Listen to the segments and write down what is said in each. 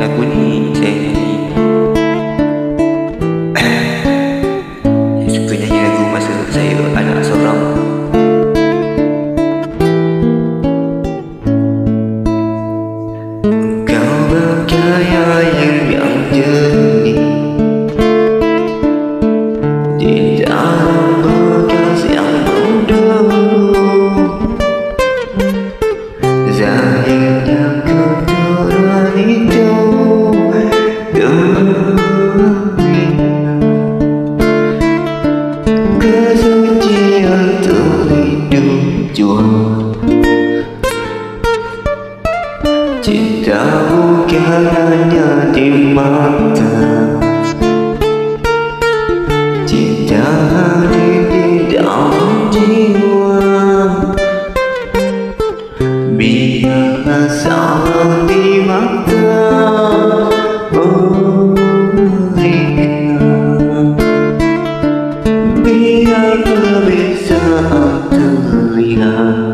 lagu ni saya nyanyi saya suka nyanyi lagu masa saya anak seorang Kau bercahaya yang yang jernih Di dalam hanya di mata. Cinta hadir di dalam jiwa. Biarlah salah di mata berikan Biarlah bisa terlihat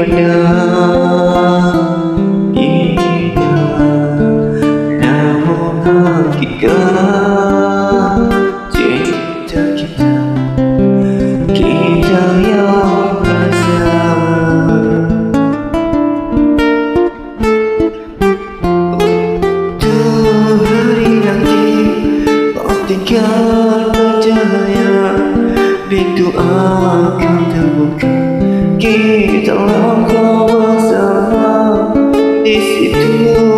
dipandang indah Namun hakikat cinta kita Kita yang rasa Tuh hari nanti Pastikan bercahaya Pintu akan terbuka Kita langkah bersama Di situ kita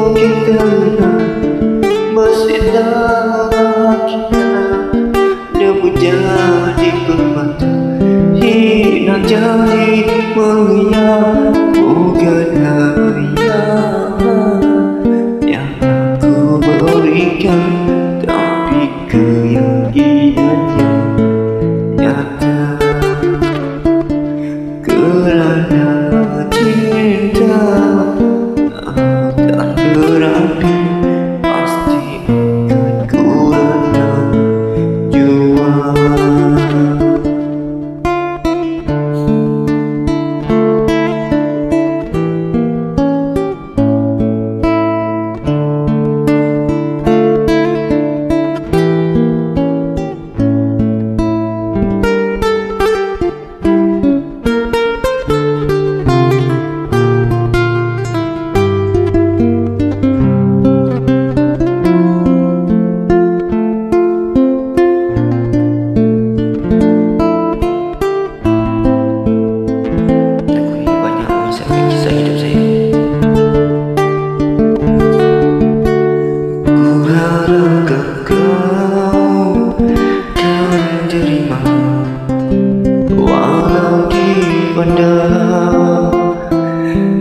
Walau dipandang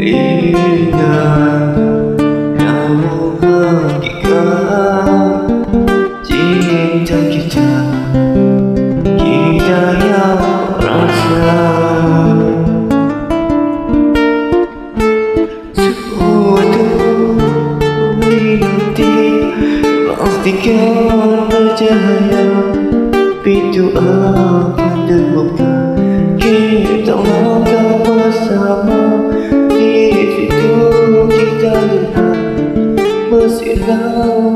indah Namun hakikat cinta kita Kita yang rasa. Suatu nanti Pastikan bercahaya Pintu akan terbuka Kita melangkah bersama Di situ kita lihat Mesin laut